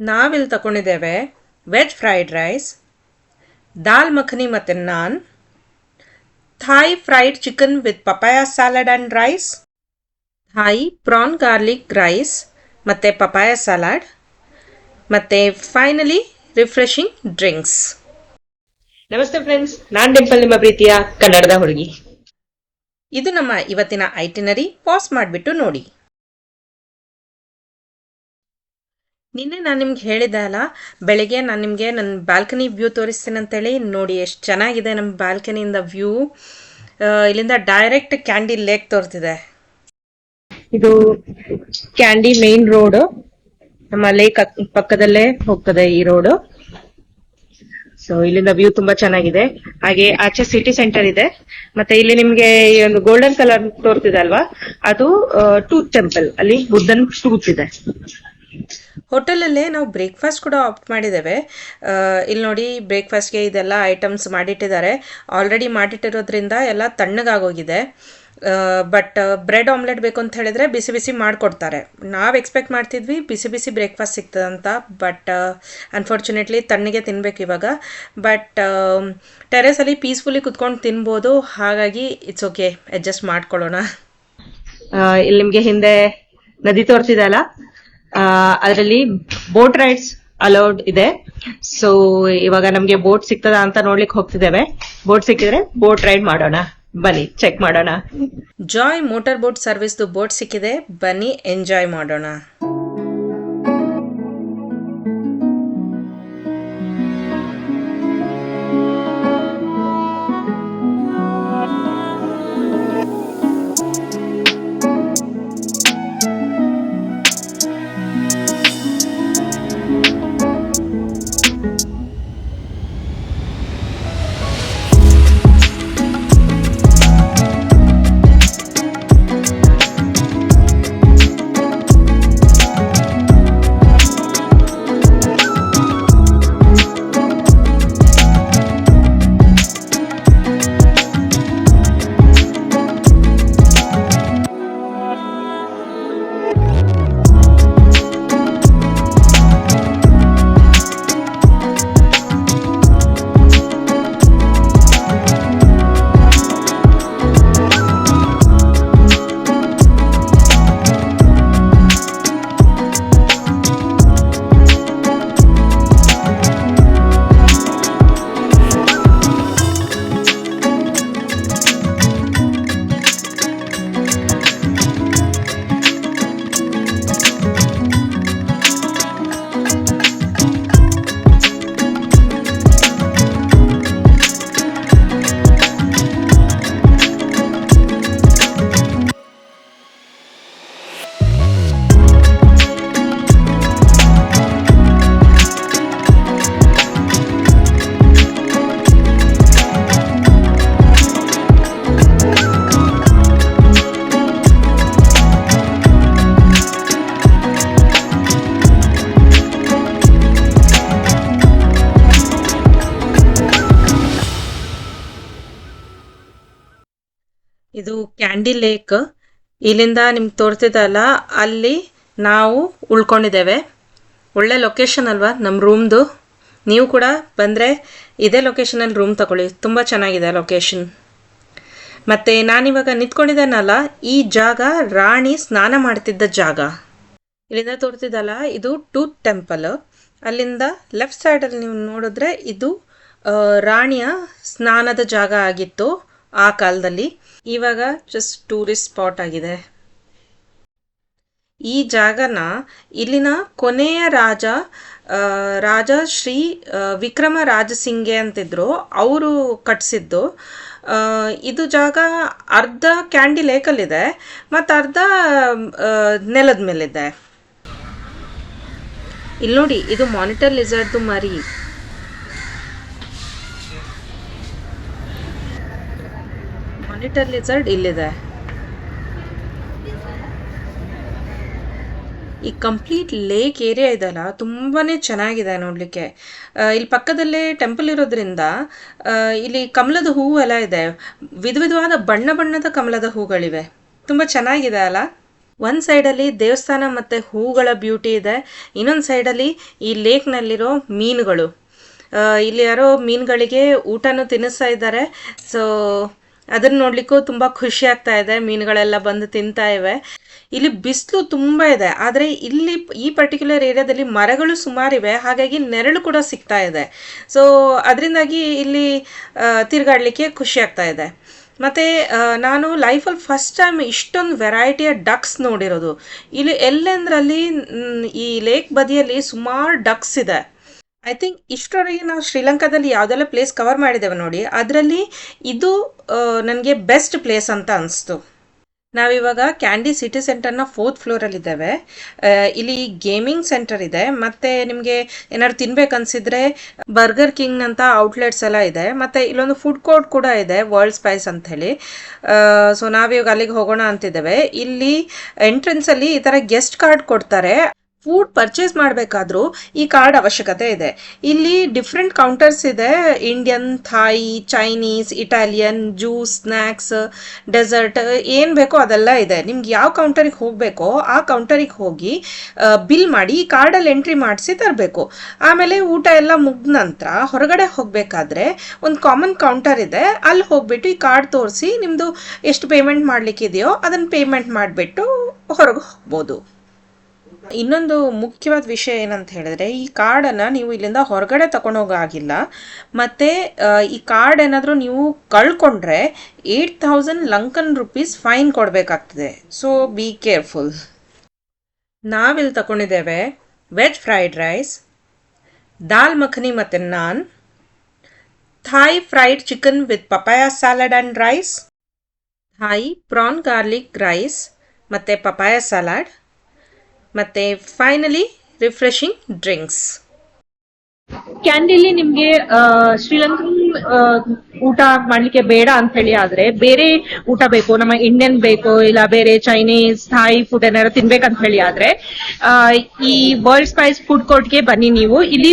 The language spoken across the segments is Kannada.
ನಾವಿಲ್ಲಿ ತಗೊಂಡಿದ್ದೇವೆ veg fried rice dal makhani ಮತ್ತು naan Thai fried chicken with papaya salad and rice Thai prawn garlic rice ಮತ್ತು ಪಪಾಯ ಸಲಾಡ್ ಮತ್ತು ಫೈನಲಿ ರಿಫ್ರೆಶಿಂಗ್ ಡ್ರಿಂಕ್ಸ್. ನಮಸ್ತೆ ಫ್ರೆಂಡ್ಸ್ ನಾನು ಡಿಂಪಲ್ ನಿಮ್ಮ ಪ್ರೀತಿಯ ಕನ್ನಡದ ಹುಡುಗಿ. ಇದು ನಮ್ಮ ಇವತ್ತಿನ ಐಟಿನರಿ ಪಾಸ್ ಮಾಡಿಬಿಟ್ಟು ನೋಡಿ. ನಿನ್ನೆ ನಾನು ನಿಮ್ಗೆ ಹೇಳಿದ್ದೆ ಅಲ್ಲ, ಬೆಳಗ್ಗೆ ನಾನು ನಿಮಗೆ ನನ್ನ ಬಾಲ್ಕನಿ ವ್ಯೂ ತೋರಿಸ್ತೀನಿ ಅಂತೇಳಿ, ನೋಡಿ ಎಷ್ಟು ಚೆನ್ನಾಗಿದೆ ನಮ್ಮ ಬಾಲ್ಕನಿಯಿಂದ ವ್ಯೂ ಇಲ್ಲಿಂದ ಡೈರೆಕ್ಟ್ ಕ್ಯಾಂಡಿ ಲೇಕ್ ತೋರ್ತಿದೆ. ಇದು ಕ್ಯಾಂಡಿ ಮೇನ್ ರೋಡ್ ನಮ್ಮ ಲೇಕ್ ಪಕ್ಕದಲ್ಲೇ ಹೋಗ್ತದೆ ಈ ರೋಡ್ ಸೊ ಇಲ್ಲಿಂದ ವ್ಯೂ ತುಂಬಾ ಚೆನ್ನಾಗಿದೆ. ಹಾಗೆ ಆಚೆ ಸಿಟಿ ಸೆಂಟರ್ ಇದೆ. ಮತ್ತೆ ಇಲ್ಲಿ ನಿಮ್ಗೆ ಈ ಒಂದು ಗೋಲ್ಡನ್ ಕಲರ್ ತೋರ್ತಿದೆ ಅಲ್ವಾ? ಅದು ಟೂತ್ ಟೆಂಪಲ್ ಅಲ್ಲಿ ಬುದ್ಧನ್ ಟೂತ್ ಇದೆ. ಹೋಟೆಲಲ್ಲೇ ನಾವು ಬ್ರೇಕ್ಫಾಸ್ಟ್ ಕೂಡ ಆಪ್ಟ್ ಮಾಡಿದ್ದೇವೆ. ಇಲ್ಲಿ ನೋಡಿ ಬ್ರೇಕ್ಫಾಸ್ಟ್ಗೆ ಇದೆಲ್ಲ ಐಟಮ್ಸ್ ಮಾಡಿಟ್ಟಿದ್ದಾರೆ. ಆಲ್ರೆಡಿ ಮಾಡಿಟ್ಟಿರೋದ್ರಿಂದ ಎಲ್ಲ ತಣ್ಣಗಾಗೋಗಿದೆ. ಬಟ್ ಬ್ರೆಡ್ ಆಮ್ಲೆಟ್ ಬೇಕು ಅಂತ ಹೇಳಿದ್ರೆ ಬಿಸಿ ಬಿಸಿ ಮಾಡಿಕೊಡ್ತಾರೆ. ನಾವು ಎಕ್ಸ್ಪೆಕ್ಟ್ ಮಾಡ್ತಿದ್ವಿ ಬಿಸಿ ಬಿಸಿ ಬ್ರೇಕ್ಫಾಸ್ಟ್ ಸಿಗ್ತದೆ ಅಂತ ಬಟ್ ಅನ್ಫಾರ್ಚುನೇಟ್ಲಿ ತಣ್ಣಗೆ ತಿನ್ಬೇಕು ಇವಾಗ. ಬಟ್ ಟೆರೆಸಲ್ಲಿ ಪೀಸ್ಫುಲ್ಲಿ ಕುತ್ಕೊಂಡು ತಿನ್ಬೋದು. ಹಾಗಾಗಿ ಇಟ್ಸ್ ಓಕೆ, ಅಡ್ಜಸ್ಟ್ ಮಾಡ್ಕೊಳ್ಳೋಣ. ಇಲ್ಲಿ ನಿಮಗೆ ಹಿಂದೆ ನದಿ ತೋರಿಸಿದೆ ಅಲ್ಲ? ಅದರಲ್ಲಿ ಬೋಟ್ ರೈಡ್ಸ್ ಅಲೌಡ್ ಇದೆ. ಸೊ ಇವಾಗ ನಮ್ಗೆ ಬೋಟ್ ಸಿಗ್ತದ ಅಂತ ನೋಡ್ಲಿಕ್ಕೆ ಹೋಗ್ತಿದ್ದೇವೆ. ಬೋಟ್ ಸಿಕ್ಕಿದ್ರೆ ಬೋಟ್ ರೈಡ್ ಮಾಡೋಣ. ಬನ್ನಿ ಚೆಕ್ ಮಾಡೋಣ. Joy motor boat service boat ಸಿಕ್ಕಿದೆ. ಬನ್ನಿ ಎಂಜಾಯ್ ಮಾಡೋಣ. ಕ್ಯಾಂಡಿ ಲೇಕ್ ಇಲ್ಲಿಂದ ನಿಮ್ಗೆ ತೋರ್ತಿದ್ದಲ್ಲ, ಅಲ್ಲಿ ನಾವು ಉಳ್ಕೊಂಡಿದ್ದೇವೆ. ಒಳ್ಳೆ ಲೊಕೇಶನ್ ಅಲ್ವಾ ನಮ್ಮ ರೂಮ್ದು ನೀವು ಕೂಡ ಬಂದರೆ ಇದೇ ಲೊಕೇಶನಲ್ಲಿ ರೂಮ್ ತಗೊಳ್ಳಿ. ತುಂಬ ಚೆನ್ನಾಗಿದೆ ಲೊಕೇಶನ್ ಮತ್ತು ನಾನಿವಾಗ ನಿಂತ್ಕೊಂಡಿದ್ದೇನಲ್ಲ, ಈ ಜಾಗ ರಾಣಿ ಸ್ನಾನ ಮಾಡ್ತಿದ್ದ ಜಾಗ. ಇಲ್ಲಿಂದ ತೋರ್ತಿದ್ದಲ್ಲ, ಇದು ಟೂತ್ ಟೆಂಪಲ್ ಅಲ್ಲಿಂದ ಲೆಫ್ಟ್ ಸೈಡಲ್ಲಿ ನೀವು ನೋಡಿದ್ರೆ ಇದು ರಾಣಿಯ ಸ್ನಾನದ ಜಾಗ ಆಗಿತ್ತು. ಆ ಕಾಲದಲ್ಲಿ. ಇವಾಗ ಜಸ್ಟ್ ಟೂರಿಸ್ಟ್ ಸ್ಪಾಟ್ ಆಗಿದೆ. ಈ ಜಾಗನ ಇಲ್ಲಿನ ಕೊನೆಯ ರಾಜ ರಾಜ ಶ್ರೀ ವಿಕ್ರಮ ರಾಜಸಿಂಗೆ ಅಂತಿದ್ರು. ಅವರು ಕಟ್ಸಿದ್ದು. ಇದು ಜಾಗ ಅರ್ಧ ಕ್ಯಾಂಡಿ ಲೇಕಲ್ಲಿದೆ, ಮತ್ತು ಅರ್ಧ ನೆಲದ ಮೇಲಿದೆ. ಇಲ್ಲಿ ನೋಡಿ ಇದು ಮಾನಿಟರ್ ಲಿಸರ್ಡ್ದು ಮರಿ. ಮಾನಿಟರ್ ಲಿಸರ್ಡ್ ಇಲ್ಲಿದೆ. ಈ ಕಂಪ್ಲೀಟ್ ಲೇಕ್ ಏರಿಯಾ ಇದೆಯಲ್ಲ ತುಂಬಾನೇ ಚೆನ್ನಾಗಿದೆ ನೋಡಲಿಕ್ಕೆ. ಇಲ್ಲಿ ಪಕ್ಕದಲ್ಲೇ ಟೆಂಪಲ್ ಇರೋದ್ರಿಂದ ಇಲ್ಲಿ ಕಮಲದ ಹೂವು ಎಲ್ಲ ಇದೆ. ವಿಧ ವಿಧವಾದ ಬಣ್ಣ ಬಣ್ಣದ ಕಮಲದ ಹೂಗಳಿವೆ. ತುಂಬ ಚೆನ್ನಾಗಿದೆ ಅಲ್ಲ? ಒಂದು ಸೈಡಲ್ಲಿ ದೇವಸ್ಥಾನ ಮತ್ತು ಹೂಗಳ ಬ್ಯೂಟಿ ಇದೆ. ಇನ್ನೊಂದು ಸೈಡಲ್ಲಿ ಈ ಲೇಕ್ನಲ್ಲಿರೋ ಮೀನುಗಳು. ಇಲ್ಲಿ ಯಾರೋ ಮೀನುಗಳಿಗೆ ಊಟನೂ ತಿನ್ನಿಸ್ತಾ ಇದ್ದಾರೆ. ಸೊ ಅದನ್ನ ನೋಡ್ಲಿಕ್ಕೂ ತುಂಬ ಖುಷಿ ಆಗ್ತಾ ಇದೆ. ಮೀನುಗಳೆಲ್ಲ ಬಂದು ತಿಂತಾ ಇವೆ. ಇಲ್ಲಿ ಬಿಸಿಲು ತುಂಬ ಇದೆ. ಆದರೆ ಇಲ್ಲಿ ಈ ಪರ್ಟಿಕ್ಯುಲರ್ ಏರಿಯಾದಲ್ಲಿ ಮರಗಳು ಸುಮಾರಿವೆ ಹಾಗಾಗಿ ನೆರಳು ಕೂಡ ಸಿಗ್ತಾ ಇದೆ. ಸೊ ಅದರಿಂದಾಗಿ ಇಲ್ಲಿ ತಿರುಗಾಡಲಿಕ್ಕೆ ಖುಷಿ ಆಗ್ತಾ ಇದೆ. ಮತ್ತು ನಾನು ಲೈಫಲ್ಲಿ ಫಸ್ಟ್ ಟೈಮ್ ಇಷ್ಟೊಂದು ವೆರೈಟಿಯ ಡಕ್ಸ್ ನೋಡಿರೋದು. ಇಲ್ಲಿ ಎಲ್ಲೆಂದ್ರಲ್ಲಿ ಈ ಲೇಕ್ ಬದಿಯಲ್ಲಿ ಸುಮಾರು ಡಕ್ಸ್ ಇದೆ. ಐ ಥಿಂಕ್ ಇಷ್ಟರವರೆಗೆ ನಾವು ಶ್ರೀಲಂಕಾದಲ್ಲಿ ಯಾವುದೆಲ್ಲ ಪ್ಲೇಸ್ ಕವರ್ ಮಾಡಿದ್ದೇವೆ ನೋಡಿ. ಅದರಲ್ಲಿ ಇದು ನನಗೆ ಬೆಸ್ಟ್ ಪ್ಲೇಸ್ ಅಂತ ಅನಿಸ್ತು. ನಾವಿವಾಗ ಕ್ಯಾಂಡಿ ಸಿಟಿ ಸೆಂಟರ್ನ ಫೋರ್ತ್ ಫ್ಲೋರಲ್ಲಿದ್ದೇವೆ ಇಲ್ಲಿ ಗೇಮಿಂಗ್ ಸೆಂಟರ್ ಇದೆ. ಮತ್ತು ನಿಮಗೆ ಏನಾದ್ರು ತಿನ್ಬೇಕನ್ಸಿದ್ರೆ ಬರ್ಗರ್ ಕಿಂಗ್ ಅಂತ ಔಟ್ಲೆಟ್ಸ್ ಎಲ್ಲ ಇದೆ. ಮತ್ತು ಇಲ್ಲೊಂದು ಫುಡ್ ಕೋರ್ಟ್ ಕೂಡ ಇದೆ ವರ್ಲ್ಡ್ ಸ್ಪೈಸ್ ಅಂತ ಹೇಳಿ ಸೊ ನಾವಿವಾಗ ಅಲ್ಲಿಗೆ ಹೋಗೋಣ ಅಂತಿದ್ದೇವೆ. ಇಲ್ಲಿ ಎಂಟ್ರೆನ್ಸಲ್ಲಿ ಈ ಥರ ಗೆಸ್ಟ್ ಕಾರ್ಡ್ ಕೊಡ್ತಾರೆ. ಫುಡ್ ಪರ್ಚೇಸ್ ಮಾಡಬೇಕಾದ್ರೂ ಈ ಕಾರ್ಡ್ ಅವಶ್ಯಕತೆ ಇದೆ. ಇಲ್ಲಿ ಡಿಫ್ರೆಂಟ್ ಕೌಂಟರ್ಸ್ ಇದೆ. Indian Thai Chinese Italian juice snacks dessert ಏನು ಬೇಕೋ ಅದೆಲ್ಲ ಇದೆ. ನಿಮ್ಗೆ ಯಾವ ಕೌಂಟರಿಗೆ ಹೋಗಬೇಕೋ ಆ ಕೌಂಟರಿಗೆ ಹೋಗಿ ಬಿಲ್ ಮಾಡಿ ಈ ಕಾರ್ಡಲ್ಲಿ ಎಂಟ್ರಿ ಮಾಡಿಸಿ ತರಬೇಕು. ಆಮೇಲೆ ಊಟ ಎಲ್ಲ ಮುಗಿದ ನಂತರ ಹೊರಗಡೆ ಹೋಗಬೇಕಾದ್ರೆ ಒಂದು ಕಾಮನ್ ಕೌಂಟರ್ ಇದೆ. ಅಲ್ಲಿ ಹೋಗ್ಬಿಟ್ಟು ಈ ಕಾರ್ಡ್ ತೋರಿಸಿ ನಿಮ್ಮದು ಎಷ್ಟು ಪೇಮೆಂಟ್ ಮಾಡಲಿಕ್ಕಿದೆಯೋ ಅದನ್ನು ಪೇಮೆಂಟ್ ಮಾಡಿಬಿಟ್ಟು ಹೊರಗೆ ಹೋಗ್ಬೋದು. ಇನ್ನೊಂದು ಮುಖ್ಯವಾದ ವಿಷಯ ಏನಂತ ಹೇಳಿದ್ರೆ, ಈ ಕಾರ್ಡನ್ನು ನೀವು ಇಲ್ಲಿಂದ ಹೊರಗಡೆ ತಗೊಂಡೋಗಾಗಿಲ್ಲ ಮತ್ತು ಈ ಕಾರ್ಡ್ ಏನಾದರೂ ನೀವು ಕಳ್ಕೊಂಡ್ರೆ eight thousand Lankan rupees fine ಕೊಡಬೇಕಾಗ್ತದೆ. ಸೊ ಬಿ ಕೇರ್ಫುಲ್ ನಾವಿಲ್ಲಿ ತಗೊಂಡಿದ್ದೇವೆ veg fried rice dal makhani ಮತ್ತು naan Thai fried chicken with papaya salad and rice Thai prawn garlic rice ಮತ್ತು ಪಪಾಯ ಸಲಾಡ್ ಮತ್ತು ಫೈನಲಿ ರಿಫ್ರೆಶಿಂಗ್ ಡ್ರಿಂಕ್ಸ್ ಕ್ಯಾಂಡಿಲಿ ನಿಮ್ಗೆ ಶ್ರೀಲಂಕನ್ ಊಟ ಮಾಡ್ಲಿಕ್ಕೆ ಬೇಡ ಅಂತ ಹೇಳಿ ಆದ್ರೆ ಬೇರೆ ಊಟ ಬೇಕು, ನಮ್ಮ ಇಂಡಿಯನ್ ಬೇಕು, ಇಲ್ಲ ಬೇರೆ ಚೈನೀಸ್ ಥಾಯ್ ಫುಡ್ ಏನಾದ್ರು ತಿನ್ಬೇಕಂತ ಹೇಳಿ ಆದ್ರೆ ಈ ವರ್ಲ್ಡ್ ಸ್ಪೈಸ್ ಫುಡ್ ಕೋರ್ಟ್ಗೆ ಬನ್ನಿ ನೀವು. ಇಲ್ಲಿ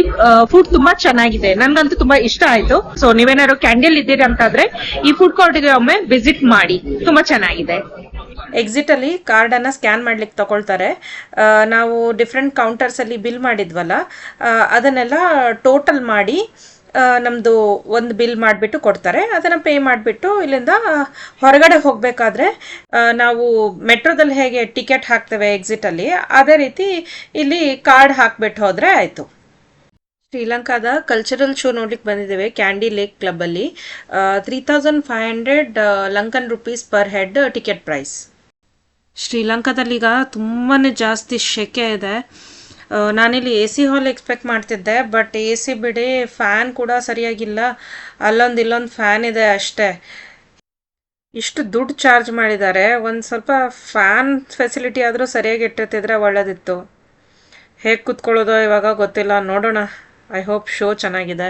ಫುಡ್ ತುಂಬಾ ಚೆನ್ನಾಗಿದೆ. ನನ್ಗಂತೂ ತುಂಬಾ ಇಷ್ಟ ಆಯ್ತು. ಸೊ ನೀವೇನಾದ್ರು ಕ್ಯಾಂಡಿಲ್ ಇದ್ದೀರಿ ಅಂತಾದ್ರೆ ಈ ಫುಡ್ ಕೋರ್ಟ್ಗೆ ಒಮ್ಮೆ ವಿಸಿಟ್ ಮಾಡಿ. ತುಂಬಾ ಚೆನ್ನಾಗಿದೆ. ಎಕ್ಸಿಟಲ್ಲಿ ಕಾರ್ಡನ್ನು ಸ್ಕ್ಯಾನ್ ಮಾಡ್ಲಿಕ್ಕೆ ತಗೊಳ್ತಾರೆ. ನಾವು ಡಿಫ್ರೆಂಟ್ ಕೌಂಟರ್ಸಲ್ಲಿ ಬಿಲ್ ಮಾಡಿದ್ವಲ್ಲ ಅದನ್ನೆಲ್ಲ ಟೋಟಲ್ ಮಾಡಿ ನಮ್ಮದು ಒಂದು ಬಿಲ್ ಮಾಡಿಬಿಟ್ಟು ಕೊಡ್ತಾರೆ. ಅದನ್ನು ಪೇ ಮಾಡಿಬಿಟ್ಟು ಇಲ್ಲಿಂದ ಹೊರಗಡೆ ಹೋಗಬೇಕಾದ್ರೆ ನಾವು ಮೆಟ್ರೋದಲ್ಲಿ ಹೇಗೆ ಟಿಕೆಟ್ ಹಾಕ್ತೇವೆ ಎಕ್ಸಿಟಲ್ಲಿ ಅದೇ ರೀತಿ ಇಲ್ಲಿ ಕಾರ್ಡ್ ಹಾಕ್ಬಿಟ್ಟು ಹೋದರೆ ಆಯಿತು. ಶ್ರೀಲಂಕಾದ ಕಲ್ಚರಲ್ ಶೋ ನೋಡ್ಲಿಕ್ಕೆ ಬಂದಿದ್ದೇವೆ Kandy lake ಕ್ಲಬ್ಬಲ್ಲಿ three thousand five hundred Lankan rupees per head ticket price ಶ್ರೀಲಂಕಾದಲ್ಲೀಗ ತುಂಬಾ ಜಾಸ್ತಿ ಶೆಕೆ ಇದೆ. ನಾನಿಲ್ಲಿ ಎ ಸಿ ಹಾಲ್ ಎಕ್ಸ್ಪೆಕ್ಟ್ ಮಾಡ್ತಿದ್ದೆ, ಬಟ್ ಎ ಸಿ ಬಿಡಿ ಫ್ಯಾನ್ ಕೂಡ ಸರಿಯಾಗಿಲ್ಲ. ಅಲ್ಲೊಂದು ಇಲ್ಲೊಂದು ಫ್ಯಾನ್ ಇದೆ ಅಷ್ಟೇ. ಇಷ್ಟು ದುಡ್ಡು ಚಾರ್ಜ್ ಮಾಡಿದ್ದಾರೆ. ಒಂದು ಸ್ವಲ್ಪ ಫ್ಯಾನ್ ಫೆಸಿಲಿಟಿ ಆದರೂ ಸರಿಯಾಗಿ ಇಟ್ಟಿರ್ತಿದ್ರೆ ಒಳ್ಳೇದಿತ್ತು. ಹೇಗೆ ಕೂತ್ಕೊಳ್ಳೋದು ಇವಾಗ ಗೊತ್ತಿಲ್ಲ. ನೋಡೋಣ. ಐ ಹೋಪ್ ಶೋ ಚೆನ್ನಾಗಿದೆ.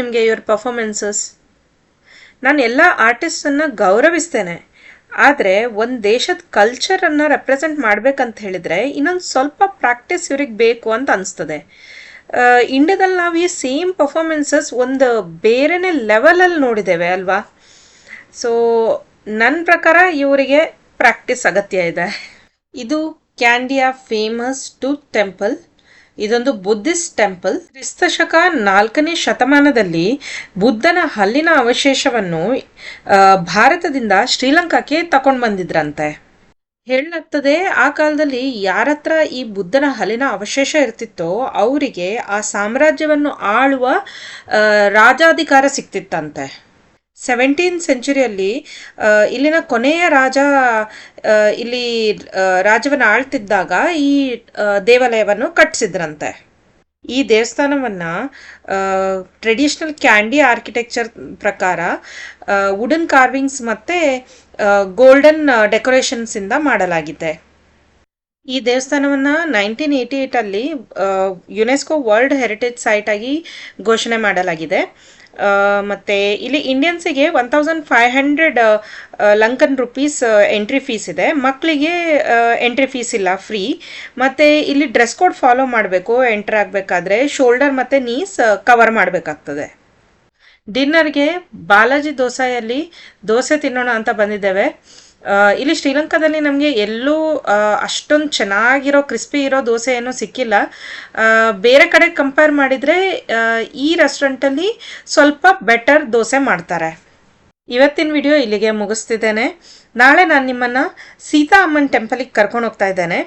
ನಿಮಗೆ ಇವ್ರ ಪರ್ಫಾರ್ಮೆನ್ಸಸ್ ನಾನು ಎಲ್ಲ ಆರ್ಟಿಸ್ಟನ್ನು ಗೌರವಿಸ್ತೇನೆ. ಆದರೆ ಒಂದು ದೇಶದ ಕಲ್ಚರನ್ನು ರೆಪ್ರೆಸೆಂಟ್ ಮಾಡ್ಬೇಕಂತ ಹೇಳಿದರೆ ಇನ್ನೊಂದು ಸ್ವಲ್ಪ ಪ್ರಾಕ್ಟೀಸ್ ಇವ್ರಿಗೆ ಬೇಕು ಅಂತ ಅನಿಸ್ತದೆ. ಇಂಡಿಯಾದಲ್ಲಿ ನಾವು ಈ ಸೇಮ್ ಪರ್ಫಾರ್ಮೆನ್ಸಸ್ ಒಂದು ಬೇರೆನೇ ಲೆವೆಲಲ್ಲಿ ನೋಡಿದ್ದೇವೆ ಅಲ್ವಾ? ಸೊ ನನ್ನ ಪ್ರಕಾರ ಇವರಿಗೆ ಪ್ರಾಕ್ಟೀಸ್ ಅಗತ್ಯ ಇದೆ. ಇದು ಕ್ಯಾಂಡಿಯಾ ಫೇಮಸ್ ಟೂತ್ ಟೆಂಪಲ್ ಇದೊಂದು ಬುದ್ಧಿಸ್ಟ್ ಟೆಂಪಲ್. ಕ್ರಿಸ್ತಶಕ ನಾಲ್ಕನೇ ಶತಮಾನದಲ್ಲಿ ಬುದ್ಧನ ಹಲ್ಲಿನ ಅವಶೇಷವನ್ನು ಭಾರತದಿಂದ ಶ್ರೀಲಂಕಾಕ್ಕೆ ತಕೊಂಡು ಬಂದಿದ್ರಂತೆ. ಹೇಳಲಾಗ್ತದೆ, ಆ ಕಾಲದಲ್ಲಿ ಯಾರತ್ರ ಈ ಬುದ್ಧನ ಹಲ್ಲಿನ ಅವಶೇಷ ಇರ್ತಿತ್ತೋ ಅವರಿಗೆ ಆ ಸಾಮ್ರಾಜ್ಯವನ್ನು ಆಳುವ ರಾಜಾಧಿಕಾರ ಸಿಕ್ತಿತ್ತಂತೆ ಸೆವೆಂಟೀನ್ ಸೆಂಚುರಿಯಲ್ಲಿ ಇಲ್ಲಿನ ಕೊನೆಯ ರಾಜ ಇಲ್ಲಿ ರಾಜವನ್ನು ಆಳ್ತಿದ್ದಾಗ ಈ ದೇವಾಲಯವನ್ನು ಕಟ್ಟಿಸಿದ್ರಂತೆ ಈ ದೇವಸ್ಥಾನವನ್ನು ಟ್ರೆಡಿಷ್ನಲ್ ಕ್ಯಾಂಡಿ ಆರ್ಕಿಟೆಕ್ಚರ್ ಪ್ರಕಾರ ವುಡನ್ ಕಾರ್ವಿಂಗ್ಸ್ ಮತ್ತು ಗೋಲ್ಡನ್ ಡೆಕೋರೇಷನ್ಸಿಂದ ಮಾಡಲಾಗಿದೆ. ಈ ದೇವಸ್ಥಾನವನ್ನು ನೈನ್ಟೀನ್ ಏಯ್ಟಿ ಏಯ್ಟಲ್ಲಿ ಯುನೆಸ್ಕೋ ವರ್ಲ್ಡ್ ಹೆರಿಟೇಜ್ ಸೈಟ್ ಆಗಿ ಘೋಷಣೆ ಮಾಡಲಾಗಿದೆ. ಮತ್ತೆ ಇಲ್ಲಿ ಇಂಡಿಯನ್ಸಿಗೆ one thousand five hundred Lankan rupees entry fees ಇದೆ. ಮಕ್ಕಳಿಗೆ ಎಂಟ್ರಿ ಫೀಸ್ ಇಲ್ಲ ಫ್ರೀ ಮತ್ತು ಇಲ್ಲಿ ಡ್ರೆಸ್ ಕೋಡ್ ಫಾಲೋ ಮಾಡಬೇಕು ಎಂಟ್ರ್ ಆಗಬೇಕಾದ್ರೆ ಶೋಲ್ಡರ್ ಮತ್ತು ನೀಸ್ ಕವರ್ ಮಾಡಬೇಕಾಗ್ತದೆ. ಡಿನ್ನರ್ಗೆ ಬಾಲಾಜಿ ದೋಸೆಯಲ್ಲಿ ದೋಸೆ ತಿನ್ನೋಣ ಅಂತ ಬಂದಿದ್ದೇವೆ. ಇಲ್ಲಿ ಶ್ರೀಲಂಕಾದಲ್ಲಿ ನಮಗೆ ಎಲ್ಲೂ ಅಷ್ಟೊಂದು ಚೆನ್ನಾಗಿರೋ ಕ್ರಿಸ್ಪಿ ಇರೋ ದೋಸೆ ಏನೂ ಸಿಕ್ಕಿಲ್ಲ ಬೇರೆ ಕಡೆ ಕಂಪೇರ್ ಮಾಡಿದರೆ ಈ ರೆಸ್ಟೋರೆಂಟಲ್ಲಿ ಸ್ವಲ್ಪ ಬೆಟರ್ ದೋಸೆ ಮಾಡ್ತಾರೆ. ಇವತ್ತಿನ ವಿಡಿಯೋ ಇಲ್ಲಿಗೆ ಮುಗಿಸ್ತಿದ್ದೇನೆ. ನಾಳೆ ನಾನು ನಿಮ್ಮನ್ನು ಸೀತಾ ಅಮ್ಮನ ಟೆಂಪಲಿಗೆ ಕರ್ಕೊಂಡು ಹೋಗ್ತಾ ಇದ್ದೇನೆ.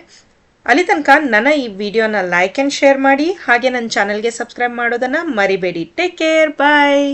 ಅಲ್ಲಿ ತನಕ ನನ್ನ ಈ ವಿಡಿಯೋನ ಲೈಕ್ ಆ್ಯಂಡ್ ಶೇರ್ ಮಾಡಿ, ಹಾಗೆ ನನ್ನ ಚಾನಲ್ಗೆ ಸಬ್ಸ್ಕ್ರೈಬ್ ಮಾಡೋದನ್ನು ಮರಿಬೇಡಿ. Take care bye